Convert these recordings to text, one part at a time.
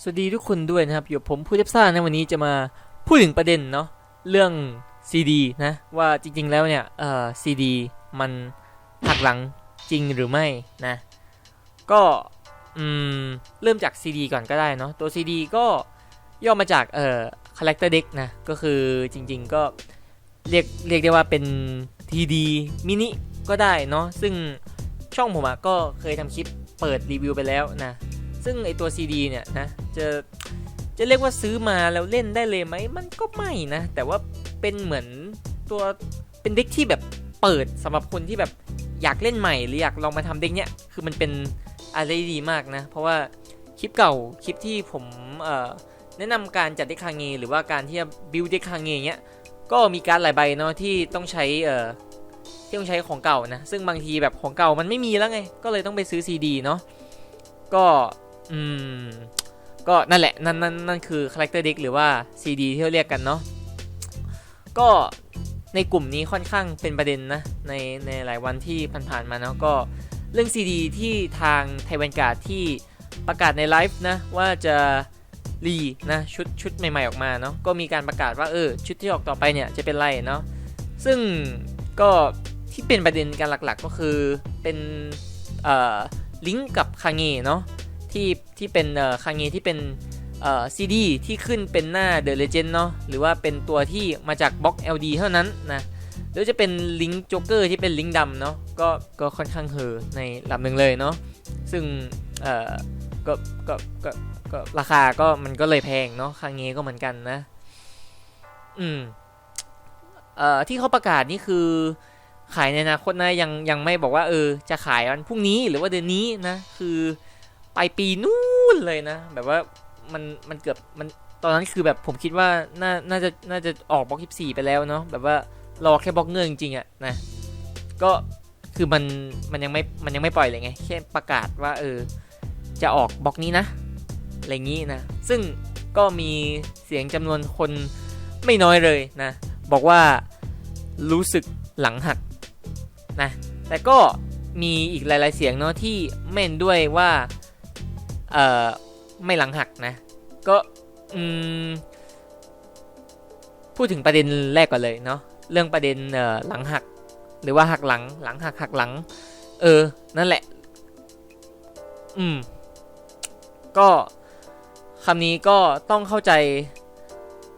สวัสดีทุกคนด้วยนะครับอยู่กับผมผู้เทพซ่านะวันนี้จะมาพูดถึงประเด็นเนาะเรื่อง CD นะว่าจริง ๆ แล้วเนี่ยเอ่อ CD มันหักหลังจริงหรือไม่นะก็อืมเริ่มจาก CD ก่อนก็ได้เนาะตัว CD ก็ย่อมาจากเอ่อ character deck นะก็คือจริง ๆ ก็เรียกเรียกได้ว่าเป็น TD มินิ ก็ได้เนาะซึ่งช่องผมอะก็เคยทำคลิปเปิดรีวิวไปแล้วนะ ซึ่งไอตัว CD เนี่ยนะจะจะเรียกว่าซื้อมาแล้วเล่นได้เลยไหมมันก็ไม่นะ แต่ว่าเป็นเหมือนตัวเป็นเด็กที่แบบเปิดสำหรับคนที่แบบอยากเล่นใหม่หรืออยากลองมาทำเด็กเนี้ยคือมันเป็นอะไรดีมากนะ เพราะว่าคลิปเก่าคลิปที่ผมแนะนำการจัดเด็กคางเงหรือว่าการที่จะบิวเด็กคางเงเนี้ยก็มีการหลายใบเนาะที่ต้องใช้ ที่ต้องใช้ของเก่านะ ซึ่งบางทีแบบของเก่ามันไม่มีแล้วไง ก็เลยต้องไปซื้อ CD เนาะ ก็อืมก็นั่นแหละ นั่นนั่นนั่นคือ character deck หรือว่า CD ที่เราเรียกกันเนาะ ก็ในกลุ่มนี้ค่อนข้างเป็นประเด็นนะ ในในหลายวันที่ผ่านๆมาเนาะก็เรื่อง CD ที่ทางไทยแวนการ์ดที่ประกาศในไลฟ์นะ ว่าจะรีนะชุดชุดใหม่ๆออกมาเนาะก็มีการประกาศว่าเออชุดที่ออกต่อไปเนี่ยจะเป็นไรเนาะซึ่งก็ ที่เป็นประเด็นกันหลักๆก็คือเป็นลิงก์กับคางเงเนาะที่ที่เป็นคางเงที่เป็นซีดีที่ขึ้นเป็นหน้า The Legend เนาะหรือว่าเป็นตัวที่มาจากบล็อก LD เท่านั้นนะหรือจะเป็นลิงก์โจ๊กเกอร์ที่เป็นลิงก์ดำเนาะก็ก็ค่อนข้างเฮอในลำหนึ่งเลยเนาะซึ่งเอ่อก็ก็ก็ก็ราคาก็มันก็เลยแพงเนาะคางเงก็เหมือนกันนะ อืมเอ่อที่เขาประกาศนี่คือ ขายในอนาคตนะยังยังไม่บอกว่าเออ จะขายวันพรุ่งนี้หรือว่าเดือนนี้นะ คือปลายปีนู่นเลยนะ แบบว่ามันมันเกือบมันตอนนั้นคือแบบผมคิดว่าน่าน่าจะน่าจะออกบล็อกที่สี่ไปแล้วเนาะแบบว่ารอแค่บล็อกเงื่อนจริงๆอะนะก็คือมันมันยังไม่มันยังไม่ปล่อยเลยไงแค่ประกาศว่าเออ จะออกบล็อกนี้นะอะไรงนี้นะ ซึ่งก็มีเสียงจำนวนคนไม่น้อยเลยนะ บอกว่ารู้สึกหลังหัก นะแต่ก็มีอีกหลาย ๆ เสียงเนาะที่ไม่นด้วยว่าเอ่อไม่หลังหักนะ ก็อืมพูดถึงประเด็นแรกก่อนเลยเนาะเรื่องประเด็นเอ่อหลังหัก หรือว่าหักหลังหลังหักหักหลัง เออ นั่นแหละ อืม ก็คำนี้ก็ต้องเข้าใจ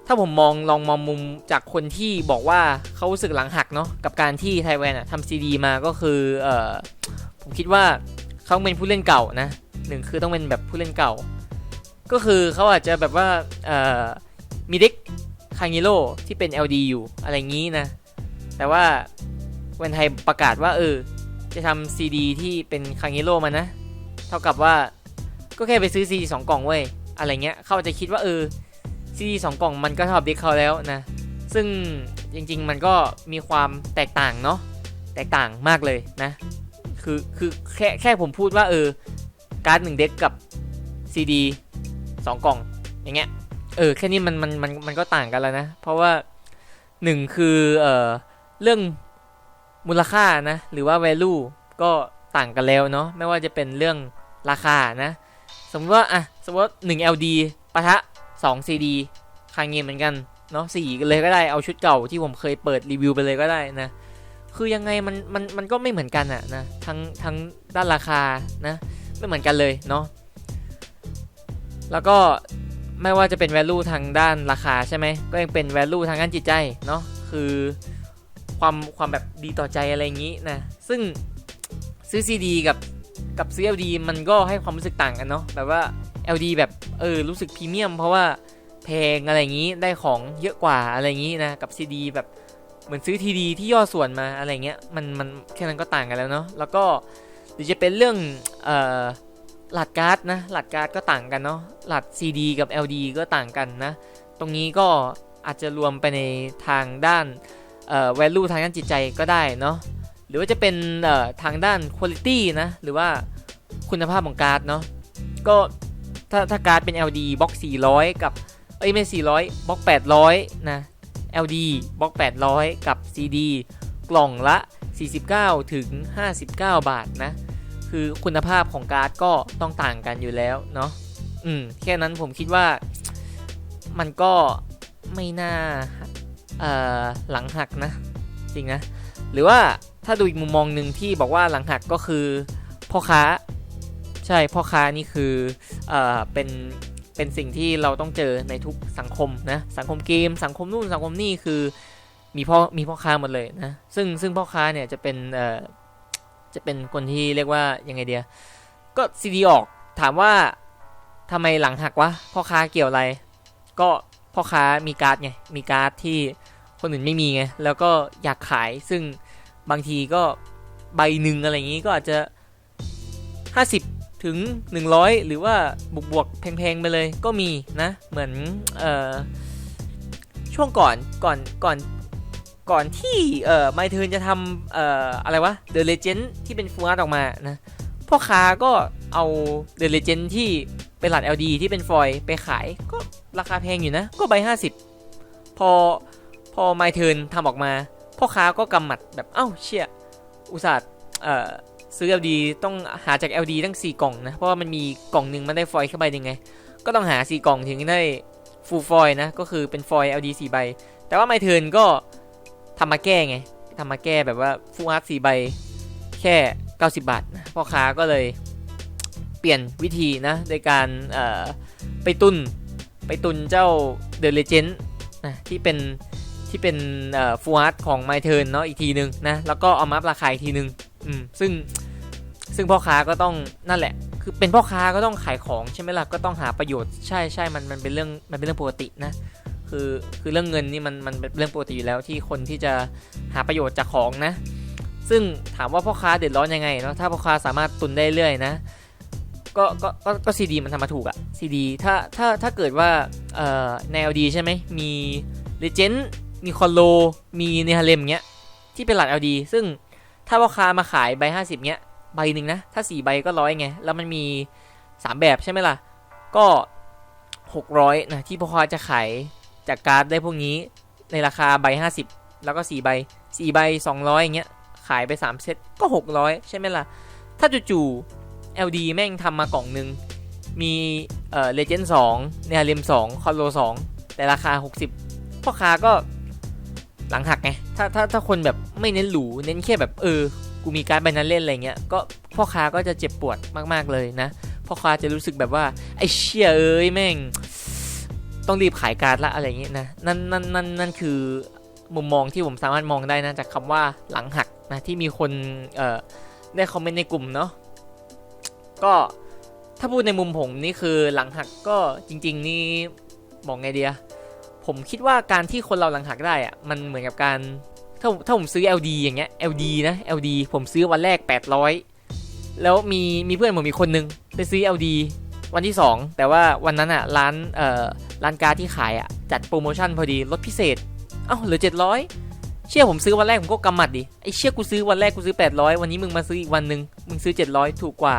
ถ้าผมมองลองมองมุมจากคนที่บอกว่าเขารู้สึกหลังหักเนาะกับการที่ไทยแวนอะทำซีดีมาก็คือเออผมคิดว่าเขาเป็นผู้เล่นเก่านะหนึ่งคือต้องเป็นแบบผู้เล่นเก่า ก็คือเขาอาจจะแบบว่าเออมีเด็กคาง i โร่ที่เป็น LD อยู่อะไรงี้นะ แต่ว่าเวนไทยประกาศว่าเออจะทำ CD ที่เป็นคาง i โร่มานะ เท่ากับว่าก็แค่ไปซื้อ CD สองกล่องเว้ยอะไรเงี้ยเขาอาจจะคิดว่าเออ CD สองกล่องมันก็เท่ากับเด็กเขาแล้วนะ ซึ่งจริงๆมันก็มีความแตกต่างเนาะแตกต่างมากเลยนะ คือคือแค่แค่ผมพูดว่าเออการ์ดหนึ่งเด็กกับ CD สองกล่องอย่างเงี้ยเออแค่นี้มันมันมันมันก็ต่างกันแล้วนะ เพราะว่าหนึ่งคือเอ่อเรื่องมูลค่านะหรือว่า value ก็ต่างกันแล้วเนาะไม่ว่าจะเป็นเรื่องราคานะ สมมติว่าอะสมมติว่า 1 LD ปะทะ 2 CD คางเงินเหมือนกันเนาะสี่เลยก็ได้เอาชุดเก่าที่ผมเคยเปิดรีวิวไปเลยก็ได้นะ คือยังไงมันมันมันก็ไม่เหมือนกันอะนะทั้งทั้งด้านราคานะไม่เหมือนกันเลยเนาะแล้วก็ไม่ว่าจะเป็น value ทางด้านราคาใช่ไหมก็ยังเป็น value ทางด้านจิตใจเนาะคือความความแบบดีต่อใจอะไรอย่างนี้นะซึ่งซื้อ CD กับกับซื้อ LD มันก็ให้ความรู้สึกต่างกันเนาะแบบว่า LD แบบเออรู้สึกพรีเมียม เพราะว่าแพงอะไรอย่างนี้ได้ของเยอะกว่าอะไรอย่างนี้นะกับ CD แบบเหมือนซื้อทีดีที่ย่อส่วนมาอะไรเงี้ยมันมันแค่นั้นก็ต่างกันแล้วเนาะแล้วก็หรือจะเป็นเรื่องเอ่อหลัดการ์ดนะหลัดการ์ดก็ต่างกันเนาะหลัด CD กับ LD ก็ต่างกันนะ ตรงนี้ก็อาจจะรวมไปในทางด้านเอ่อ value ทางด้านจิตใจก็ได้เนาะหรือว่าจะเป็นเอ่อทางด้าน quality นะหรือว่าคุณภาพของการ์ดเนาะก็ ถ้าถ้าการ์ดเป็น LD บล็อก 400 กับ เอ้ยไม่ 400บล็อก 800 นะ LD บล็อก 800 กับ CD กล่องละ 49 ถึง 59 บาทนะ คือคุณภาพของการ์ดก็ต้องต่างกันอยู่แล้วเนาะอืมแค่นั้นผมคิดว่ามันก็ไม่น่าเอ่อหลังหักนะ จริงนะ หรือว่าถ้าดูอีกมุมมองหนึ่งที่บอกว่าหลังหักก็คือพ่อค้า ใช่พ่อค้านี่คือเอ่อเป็นเป็นสิ่งที่เราต้องเจอในทุกสังคมนะสังคมเกม สังคมนู่นสังคมนี่คือมีพ่อมีพ่อค้าหมดเลยนะซึ่งซึ่งพ่อค้าเนี่ยจะเป็นเอ่อจะเป็นคนที่เรียกว่ายังไงเดียก็ซีดีออกถามว่าทำไมหลังหักวะพ่อค้าเกี่ยวอะไร ก็พ่อค้ามีการ์ดไงมีการ์ดที่คนอื่นไม่มีไงแล้วก็อยากขายซึ่งบางทีก็ใบหนึ่งอะไรอย่างนี้ก็อาจจะ 50 ถึง 100 หรือว่าบวกบวกๆแพงๆไปเลยก็มีนะ เหมือนเอ่อช่วงก่อนก่อนก่อนก่อนที่เอ่อไมเทิร์นจะทำเอ่ออะไรวะ The Legend ที่เป็นฟูอาร์ตออกมานะพ่อค้าก็เอา The Legend ที่เป็นหลัด LD ที่เป็นฟอยล์ไปขายก็ราคาแพงอยู่นะ ก็ใบ 50 พอพอไมเทิร์นทำออกมา พ่อค้าก็กำหมัดแบบเอ้าเชี่ยอุตส่าห์เอ่อ ซื้อ LD ต้องหาจาก LD ตั้ง 4 กล่องนะ เพราะว่ามันมีกล่องหนึ่งมันได้ฟอยล์เข้าไปยังไง ก็ต้องหา 4 กล่องถึงได้ฟูลฟอยล์นะ ก็คือเป็นฟอยล์ LD 4 ใบ แต่ว่าไมเทิร์นก็ทำมาแก้ไงทำมาแก้แบบว่าฟูลอาร์ต4ใบแค่ 90 บาทนะพ่อค้าก็เลยเปลี่ยนวิธีนะโดยการไปตุนไปตุนเจ้า The Legend นะที่เป็นที่เป็นฟูลอาร์ตของไมเทิร์นเนาะอีกทีหนึ่งนะแล้วก็เอามาอัพราคาอีกทีหนึ่ง อืมซึ่งซึ่งพ่อค้าก็ต้องนั่นแหละ คือเป็นพ่อค้าก็ต้องขายของใช่ไหมล่ะก็ต้องหาประโยชน์ใช่ใช่มันมันเป็นเรื่องมันเป็นเรื่องปกตินะคือคือเรื่องเงินนี่มันมันเป็นเรื่องปกติอยู่แล้วที่คนที่จะหาประโยชน์จากของนะ ซึ่งถามว่าพ่อค้าเดือดร้อนยังไงเนาะถ้าพ่อค้าสามารถตุนได้เรื่อยนะก็ก็ก็ก็ซีดีมันทำมาถูกอะซีดีถ้าถ้าถ้าเกิดว่าเอ่อแนวดีใช่ไหมมีเลเจนด์มีคอนโลมีเนฮาเลมเงี้ยที่เป็นหลัก LD ซึ่ง ถ้าพ่อค้ามาขายใบ50เนี้ยใบหนึ่งนะ ถ้า4ใบก็ร้อยไง แล้วมันมี3แบบใช่ไหมล่ะ ก็600นะที่พ่อค้าจะขายจากการ์ดได้พวกนี้ในราคาใบ50แล้วก็4ใบ4ใบ200อย่างเงี้ยขายไป3เซตก็600ใช่ไหมล่ะ ถ้าจู่ๆ LD แม่งทำมากล่องหนึ่งมีเอ่อเลเจนด์2เนฮาเลม2คอนโล2แต่ราคา 60พ่อค้าก็ หลังหักไงถ้าถ้าถ้าคนแบบไม่เน้นหรูเน้นแค่แบบเออ กูมีการดใบนั้นเล่นอะไรเงี้ยก็พ่อค้าก็จะเจ็บปวดมากๆเลยนะพ่อค้าจะรู้สึกแบบว่าไอ้เชี่ยเอ้ยแม่งต้องรีบขายการดละอะไรเงี้ยนะนั่นนั่นนั่นนั่นคือมุมมองที่ผมสามารถมองได้นะจากคำว่าหลังหักนะที่มีคนเอ่อได้คอมเมนต์ในกลุ่มเนาะก็ถ้าพูดในมุมผมนี่คือหลังหักก็จริง ๆ นี่บอกไงเดีย ผมคิดว่าการที่คนเราหลังหักได้อะมันเหมือนกับการถ้าถ้าผมซื้อ LD อย่างเงี้ย LD นะ LD ผมซื้อวันแรก 800 แล้วมีมีเพื่อนผมมีคนนึงไปซื้อ LD วันที่ 2 แต่ว่าวันนั้นอะร้านเอ่อร้านการที่ขายอะจัดโปรโมชั่นพอดีลดพิเศษ เอ้าเหลือ 700 เชื่อผมซื้อวันแรกผมก็กำหมัดดิไอเชื่อกูซื้อวันแรกกูซื้อ 800 วันนี้มึงมาซื้ออีกวันหนึ่งมึงซื้อ 700 ถูกกว่า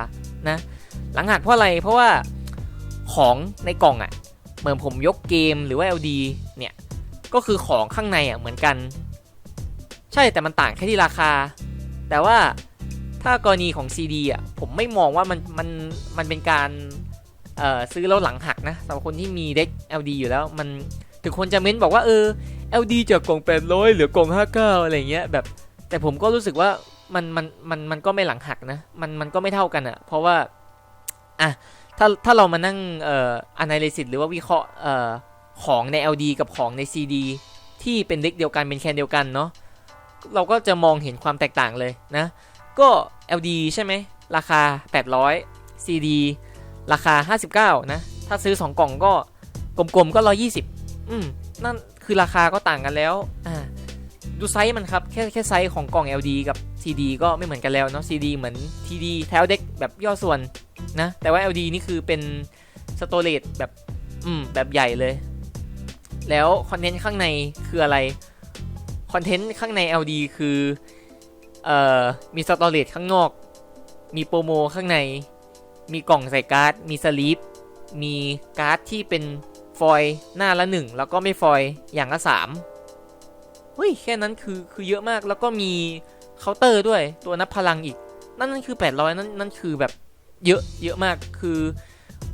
นะ หลังหักเพราะอะไรเพราะว่าของในกล่องอะ เหมือนผมยกเกมหรือว่า LD เนี่ย ก็คือของข้างในอะเหมือนกัน ใช่แต่มันต่างแค่ที่ราคา แต่ว่าถ้ากรณีของ CD อะผมไม่มองว่ามันมันมันเป็นการเอ่อซื้อแล้วหลังหักนะสำหรับคนที่มีเด็ก LD อยู่แล้วมันถึงคนจะเม้นบอกว่าเออ LD จากกล่อง800เหลือกล่อง59อะไรเงี้ยแบบ แต่ผมก็รู้สึกว่ามันมันมันมันก็ไม่หลังหักนะ มันมันก็ไม่เท่ากันอะ เพราะว่า อะ ถ้าถ้าเรามานั่งเอ่อ analysis หรือว่าวิเคราะห์เอ่อของใน LD กับของใน CD ที่เป็นเด็กเดียวกันเป็นแคนเดียวกันเนาะเราก็จะมองเห็นความแตกต่างเลยนะ ก็ LD ใช่ไหมราคา 800 CD ราคา 59 นะ ถ้าซื้อ 2 กล่องก็กลมๆก็ 120 อืม นั่นคือราคาก็ต่างกันแล้ว อ่า ดูไซส์มันครับ แค่แค่ไซส์ของกล่อง LD กับ CD ก็ไม่เหมือนกันแล้วเนาะ CD เหมือน TD แถวเด็กแบบย่อส่วน นะ แต่ว่า LD นี่คือเป็นสโตรจแบบอืมแบบใหญ่เลย แล้วคอนเทนต์ข้างในคืออะไร คอนเทนต์ข้างใน LD คือเอ่อมีสตอเรจข้างนอก มีโปรโมข้างใน มีกล่องใส่การ์ด มีสลีป มีการ์ดที่เป็นฟอยล์หน้าละหนึ่งแล้วก็ไม่ฟอยล์อย่างละสามเฮ้ยแค่นั้นคือคือเยอะมากแล้วก็มีเคาน์เตอร์ด้วยตัวนับพลังอีก นั่นนั่นคือ 800 นั่นนั่นคือแบบ เยอะเยอะมากคือ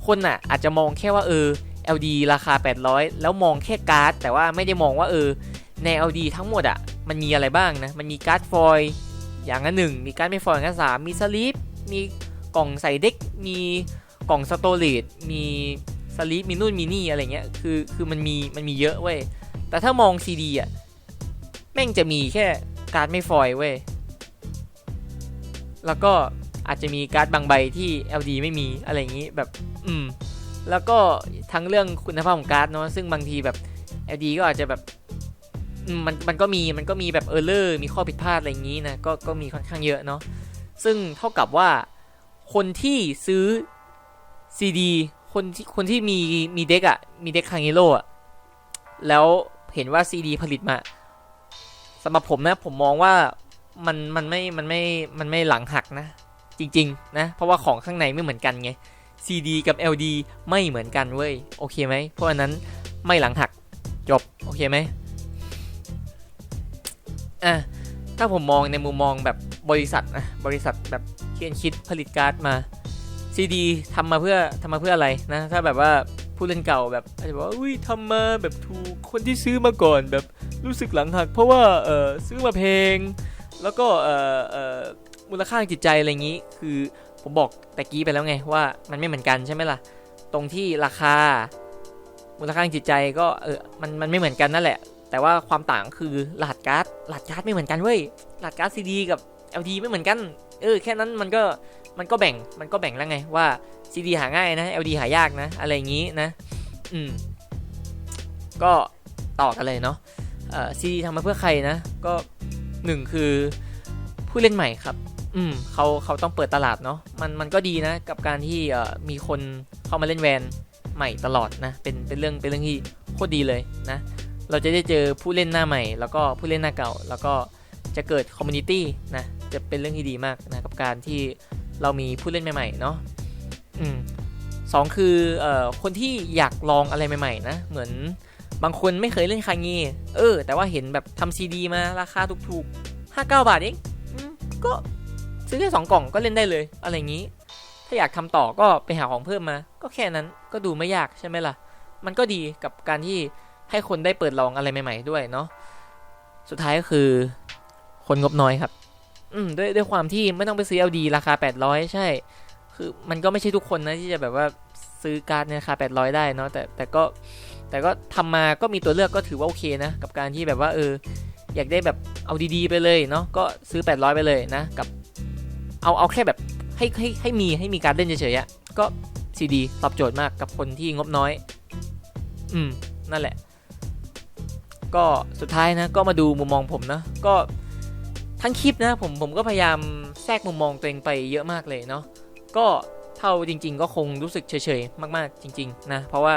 คนอะอาจจะมองแค่ว่าเออ LD ราคา 800 แล้วมองแค่การ์ด แต่ว่าไม่ได้มองว่าเออใน LD ทั้งหมดอะมันมีอะไรบ้างนะ มันมีการ์ดฟอยอย่างละหนึ่งมีการ์ดไม่ฟอยอย่างละสามมีสลีปมีกล่องใส่เด็กมีกล่องสโตรจมีสลีปมีนู่นมีนี่อะไรเงี้ยคือคือมันมีมันมีเยอะเว้ยแต่ถ้ามอง CD อะแม่งจะมีแค่การ์ดไม่ฟอยเว้ยแล้วก็ อาจจะมีการ์ดบางใบที่ LD ไม่มีอะไรอย่างนี้แบบอืมแล้วก็ทั้งเรื่องคุณภาพของการ์ดเนาะซึ่งบางทีแบบ LD ก็อาจจะแบบมันมันก็มีมันก็มีแบบเออร์เลอร์มีข้อผิดพลาดอะไรอย่างนี้นะก็ก็มีค่อนข้างเยอะเนาะซึ่งเท่ากับว่าคนที่ซื้อ CD คนที่คนที่มีมีเด็กอะมีเด็กคางเโร่อะแล้วเห็นว่า CD ผลิตมาสำหรับผมนะผมมองว่ามันมันไม่มันไม่มันไม่หลังหักนะ จริงๆนะเพราะว่าของข้างในไม่เหมือนกันไง CD กับ LD ไม่เหมือนกันเว้ยโอเคไหมเพราะฉะนั้นไม่หลังหักจบโอเคไหมอะถ้าผมมองในมุมมองแบบบริษัทนะบริษัทแบบเขียนคิดผลิตการ์ดมา CD ทำมาเพื่อทำมาเพื่ออะไรนะถ้าแบบว่าผู้เล่นเก่าแบบอาจจะบอกว่าอุ้ยทำมาแบบถูกคนที่ซื้อมาก่อนแบบรู้สึกหลังหัก เพราะว่าเออซื้อมาเพลง แล้วก็เออเออ มูลค่าทางจิตใจอะไรอย่างนี้ คือผมบอกต่กี้ไปแล้วไงว่ามันไม่เหมือนกันใช่ไหมล่ะ ตรงที่ราคา มูลค่าทางจิตใจก็เออมันมันไม่เหมือนกันนั่นแหละ แต่ว่าความต่างคือรหัสการ์ดรหัสการ์ดไม่เหมือนกันเว้ยรหัสการ์ดซีดีกับ LD ไม่เหมือนกัน เออแค่นั้นมันก็มันก็แบ่งมันก็แบ่งแล้วไงว่า CD หาง่ายนะ LD หายากนะ อะไรอย่างนี้นะ อืม ก็ต่อกันเลยเนาะเอ่อ CD ทำมาเพื่อใครนะ ก็หนึ่งคือผู้เล่นใหม่ครับ อืมเขาเขาต้องเปิดตลาดเนาะมันมันก็ดีนะกับการที่เอ่อมีคนเข้ามาเล่นแวนใหม่ตลอดนะเป็นเป็นเรื่องเป็นเรื่องที่โคตรดีเลยนะ เราจะได้เจอผู้เล่นหน้าใหม่ แล้วก็ผู้เล่นหน้าเก่า แล้วก็จะเกิดคอมมูนิตี้นะจะเป็นเรื่องที่ดีมากนะกับการที่เรามีผู้เล่นใหม่ๆเนาะอืมสองคือเอ่อคนที่อยากลองอะไรใหม่ๆนะเหมือนบางคนไม่เคยเล่นคางีเออ แต่ว่าเห็นแบบทำซีดีมาราคาถูกๆ 59 บาทเองก็ ซื้อแค่สองกล่องก็เล่นได้เลย อะไรอย่างนี้ ถ้าอยากทำต่อก็ไปหาของเพิ่มมา ก็แค่นั้นก็ดูไม่ยากใช่ไหมล่ะ มันก็ดีกับการที่ให้คนได้เปิดลองอะไรใหม่ ๆ ด้วยเนาะสุดท้ายก็คือคนงบน้อยครับ อืมด้วยด้วยความที่ไม่ต้องไปซื้อ LD ราคา 800 ใช่ คือมันก็ไม่ใช่ทุกคนนะที่จะแบบว่าซื้อการ์ดในราคา 800 ได้เนาะแต่แต่ก็แต่ก็ทำมาก็มีตัวเลือกก็ถือว่าโอเคนะ กับการที่แบบว่าเอออยากได้แบบเอาดีๆไปเลยเนาะก็ซื้อ 800 ไปเลยนะ กับ เอาเอาแค่แบบให้ให้ให้มีให้มีการเล่นเฉยๆอะก็ซีดีตอบโจทย์มากกับคนที่งบน้อย อืม นั่นแหละ ก็สุดท้ายนะ ก็มาดูมุมมองผมนะ ก็ทั้งคลิปนะ ผมผมก็พยายามแทรกมุมมองตัวเองไปเยอะมากเลยเนาะก็เท่าจริง ๆ ก็คงรู้สึกเฉยๆมากๆ จริง ๆ นะ เพราะว่า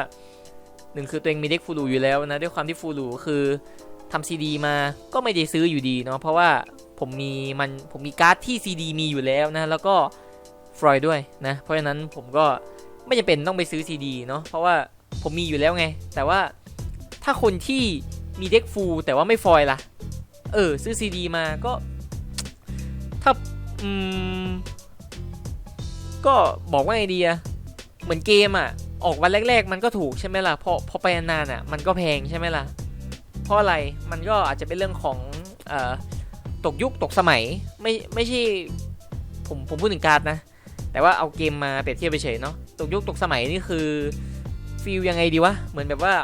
หนึ่งคือตัวเองมีเด็กฟูลูอยู่แล้วนะ ด้วยความที่ฟูลูคือทำซีดีมาก็ไม่ได้ซื้ออยู่ดีเนาะเพราะว่า ผมมีมันผมมีการ์ดที่ซีดีมีอยู่แล้วนะ แล้วก็ฟรอยด้วยนะ เพราะฉะนั้นผมก็ไม่จำเป็นต้องไปซื้อซีดีเนาะเพราะว่าผมมีอยู่แล้วไง แต่ว่าถ้าคนที่มีเด็กฟูลแต่ว่าไม่ฟอยล่ะ เออ ซื้อซีดีมาก็ ถ้าอืมก็บอกว่าไอเดียเหมือนเกมอะ ออกวันแรก ๆ มันก็ถูกใช่ไหมล่ะพอพอไปนานๆอะ มันก็แพงใช่ไหมล่ะเพราะอะไรมันก็อาจจะเป็นเรื่องของเอ่อ ตกยุคตกสมัยไม่ไม่ใช่ผมผมพูดถึงการ์ดนะ แต่ว่าเอาเกมมาเปรียบเทียบไปเฉยเนาะตกยุคตกสมัยนี่คือฟีลยังไงดีวะเหมือนแบบว่า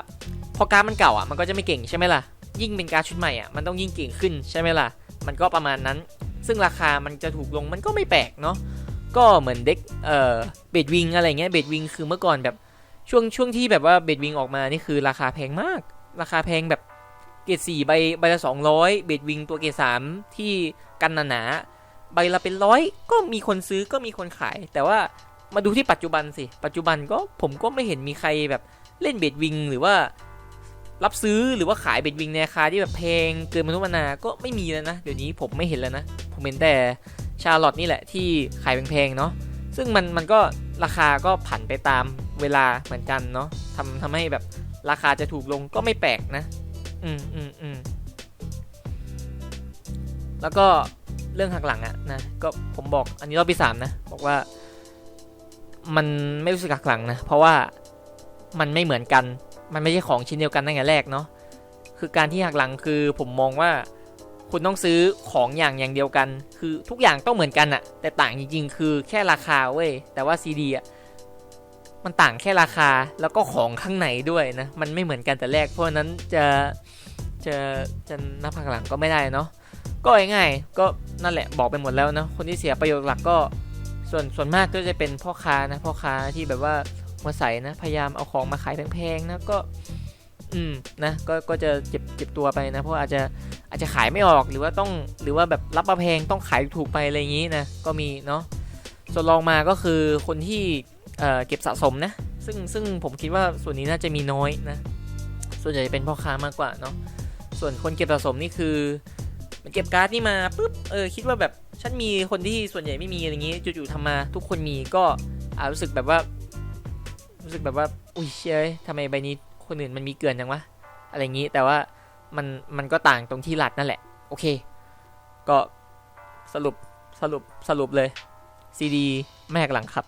พอการ์ดมันเก่าอะมันก็จะไม่เก่งใช่ไหมล่ะยิ่งเป็นการ์ดชุดใหม่อะมันต้องยิ่งเก่งขึ้นใช่ไหมล่ะมันก็ประมาณนั้น ซึ่งราคามันจะถูกลงมันก็ไม่แปลกเนาะก็เหมือนเด็กเอ่อเบดวิงอะไรเงี้ยเบดวิงคือเมื่อก่อนแบบช่วงช่วงที่แบบว่าเบดวิงออกมานี่คือราคาแพงมาก ราคาแพงแบบ เกรดสี่ใบใบละสองร้อยเบดวิงตัวเกรดสามที่กันหนาๆใบละเป็นร้อยก็มีคนซื้อก็มีคนขาย แต่ว่ามาดูที่ปัจจุบันสิ ปัจจุบันก็ผมก็ไม่เห็นมีใครแบบเล่นเบดวิงหรือว่ารับซื้อหรือว่าขายเบดวิงในราคาที่แบบแพงเกินมนุษย์มนาก็ไม่มีแล้วนะ เดี๋ยวนี้ผมไม่เห็นแล้วนะ ผมเห็นแต่ชาร์ลอตนี่แหละที่ขายแพงๆเนาะซึ่งมันมันก็ราคาก็ผันไปตามเวลาเหมือนกันเนาะทำทำให้แบบราคาจะถูกลงก็ไม่แปลกนะ อืมอืมอืมแล้วก็เรื่องหักหลังอะนะก็ผมบอกอันนี้รอบที่สามนะ บอกว่า มันไม่รู้สึกหักหลังนะ เพราะว่ามันไม่เหมือนกัน มันไม่ใช่ของชิ้นเดียวกันตั้งแต่แรกเนาะคือการที่หักหลังคือผมมองว่าคุณต้องซื้อของอย่างอย่างเดียวกัน คือทุกอย่างต้องเหมือนกันอะแต่ต่างจริงๆ คือแค่ราคาเว้ยแต่ว่าซีดีอะมันต่างแค่ราคาแล้วก็ของข้างในด้วยนะ มันไม่เหมือนกันแต่แรก เพราะฉะนั้นจะ จะจะนับหักหลังก็ไม่ได้เนาะก็ง่ายๆก็นั่นแหละบอกไปหมดแล้วนะคนที่เสียประโยชน์หลักก็ส่วนส่วนมากก็จะเป็นพ่อค้านะพ่อค้าที่แบบว่าหัวใสนะพยายามเอาของมาขายแพงๆนะก็อืมนะก็ก็จะเจ็บเจ็บตัวไปนะเพราะอาจจะอาจจะขายไม่ออกหรือว่าต้องหรือว่าแบบรับมาแพงต้องขายถูกไปอะไรอย่างนี้นะก็มีเนาะส่วนรองมาก็คือคนที่เอ่อเก็บสะสมนะซึ่งซึ่งผมคิดว่าส่วนนี้น่าจะมีน้อยนะส่วนใหญ่จะเป็นพ่อค้ามากกว่าเนาะ ส่วนคนเก็บสะสมนี่คือมันเก็บการ์ดนี่มาปุ๊บเออคิดว่าแบบฉันมีคนที่ส่วนใหญ่ไม่มีอะไรอย่างนี้จู่ๆทำมาทุกคนมีก็อารู้สึกแบบว่า รู้สึกแบบว่า อุ้ยเชยทำไมใบนี้คนอื่นมันมีเกินจังวะอะไรอย่างนี้แต่ว่ามันมันก็ต่างตรงที่หลัดนั่นแหละ โอเค ก็สรุปสรุปสรุปเลยซีดีแม่หักหลังครับ